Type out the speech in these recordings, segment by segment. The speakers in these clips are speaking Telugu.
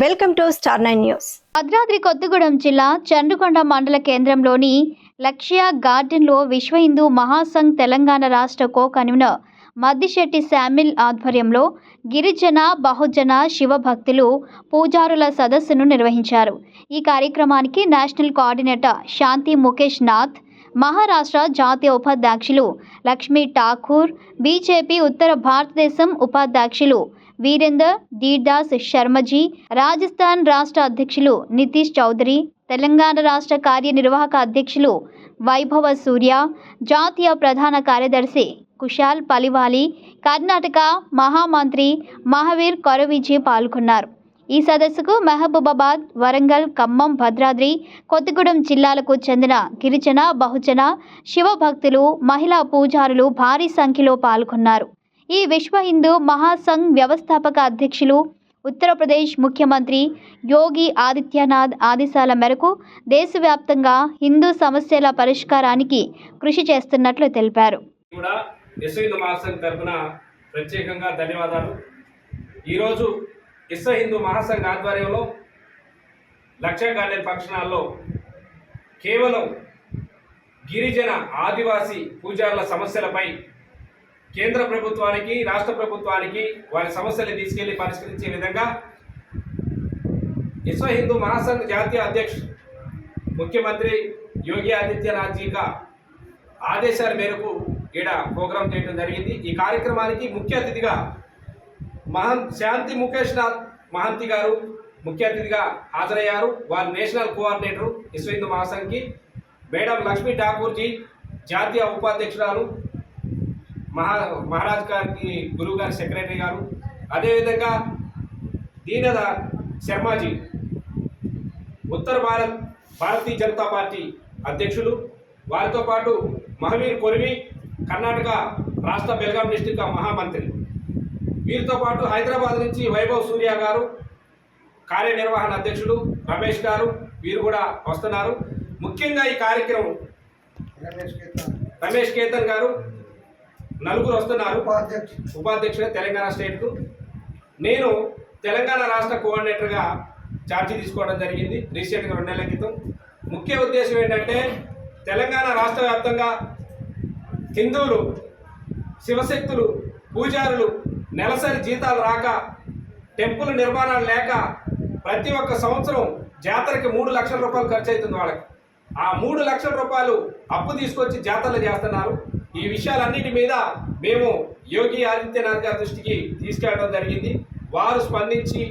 Welcome to star nine news. Bhadradri Kothagudem జిల్లా చండ్రకొండ మండల కేంద్రంలోని లక్ష్య గార్డెన్లో విశ్వ హిందూ మహాసంఘ్ తెలంగాణ రాష్ట్ర కో కన్వీనర్ మద్దిశెట్టి శామిల్ ఆధ్వర్యంలో గిరిజన బహుజన శివభక్తులు పూజారుల సదస్సును నిర్వహించారు. ఈ కార్యక్రమానికి నేషనల్ కోఆర్డినేటర్ శాంతి ముఖేష్ నాథ్ మహారాష్ట్ర జాతీయ ఉపాధ్యక్షులు లక్ష్మీ ఠాకూర్ బీజేపీ ఉత్తర భారతదేశం ఉపాధ్యక్షులు వీరేందర్ దీర్దాస్ శర్మజీ రాజస్థాన్ రాష్ట్ర అధ్యక్షులు నితీష్ చౌదరి తెలంగాణ రాష్ట్ర కార్యనిర్వాహక అధ్యక్షులు వైభవ సూర్య జాతీయ ప్రధాన కార్యదర్శి కుశాల్ పలివాలి కర్ణాటక మహామంత్రి మహావీర్ కొరవిజీ పాల్గొన్నారు. ఈ సదస్సుకు మహబూబాబాద్ వరంగల్ ఖమ్మం భద్రాద్రి కొత్తగూడెం జిల్లాలకు చెందిన గిరిజన బహుజన శివభక్తులు మహిళా పూజారులు భారీ సంఖ్యలో పాల్గొన్నారు. ఈ విశ్వ హిందూ మహాసంఘ్ వ్యవస్థాపక అధ్యక్షులు ఉత్తరప్రదేశ్ ముఖ్యమంత్రి యోగి ఆదిత్యనాథ్ ఆదేశాల మేరకు దేశవ్యాప్తంగా హిందూ సమస్యల పరిష్కారానికి కృషి చేస్తున్నట్లు తెలిపారు. ప్రత్యేకంగా ధన్యవాదాలు. ఈరోజు విశ్వ హిందూ మహాసంఘ ఆధ్వర్యంలో లక్ష్య గార్డెన్ ఫంక్షన్ కేవలం గిరిజన ఆదివాసీ పూజారుల సమస్యలపై కేంద్ర ప్రభుత్వానికి రాష్ట్ర ప్రభుత్వానికి వారి సమస్యలు తీసుకెళ్ళి పరిష్కరించే విధంగా విశ్వ హిందూ మహాసంఘ్ జాతీయ అధ్యక్షుడు ముఖ్యమంత్రి యోగి ఆదిత్యనాథ్ జీగా ఆదేశాల మేరకు ఈడ ప్రోగ్రాం చేయడం జరిగింది. ఈ కార్యక్రమానికి ముఖ్య అతిథిగా మహన్ శాంతి ముఖేష్ నాథ్ మహంతి గారు ముఖ్య అతిథిగా హాజరయ్యారు. వారు నేషనల్ కోఆర్డినేటర్ విశ్వ హిందూ మహాసంఘ్కి. మేడం లక్ష్మీ ఠాకూర్ జీ జాతీయ ఉపాధ్యక్షురాలు మహా మహారాజ్ గారికి గురువు గారి సెక్రటరీ గారు అదేవిధంగా దీనద శర్మాజీ ఉత్తర భారత్ భారతీయ జనతా పార్టీ అధ్యక్షులు వారితో పాటు మహవీర్ కొరివి కర్ణాటక రాష్ట్ర బెల్గాం డిస్టిక్ మహామంత్రి. వీరితో పాటు హైదరాబాద్ నుంచి వైభవ్ సూర్య గారు కార్యనిర్వహణ అధ్యక్షులు రమేష్ గారు వీరు కూడా వస్తున్నారు. ముఖ్యంగా ఈ కార్యక్రమం రమేష్ కేతన్ గారు నలుగురు వస్తున్నారు. ఉపాధ్యక్షుడు. తెలంగాణ స్టేట్కు. నేను తెలంగాణ రాష్ట్ర కోఆర్డినేటర్గా ఛార్జీ తీసుకోవడం జరిగింది రీసెంట్గా రెండు నెలల క్రితం. ముఖ్య ఉద్దేశం ఏంటంటే తెలంగాణ రాష్ట్ర వ్యాప్తంగా హిందువులు శివశక్తులు పూజారులు నెలసరి జీతాలు రాక టెంపుల్ నిర్మాణాలు లేక ప్రతి ఒక్క సంవత్సరం జాతరకి మూడు లక్షల రూపాయలు ఖర్చు అవుతుంది వాళ్ళకి. ఆ మూడు లక్షల రూపాయలు అప్పు తీసుకొచ్చి జాతరలు చేస్తున్నారు. ఈ విషయాలన్నిటి మీద మేము యోగి ఆదిత్యనాథ్ గారి దృష్టికి తీసుకెళ్ళడం జరిగింది. వారు స్పందించి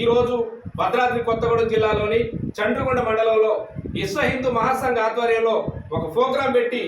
ఈరోజు భద్రాద్రి కొత్తగూడెం జిల్లాలోని చండ్రగొండ మండలంలో విశ్వ హిందూ మహాసంఘ ఆధ్వర్యంలో ఒక ప్రోగ్రాం పెట్టి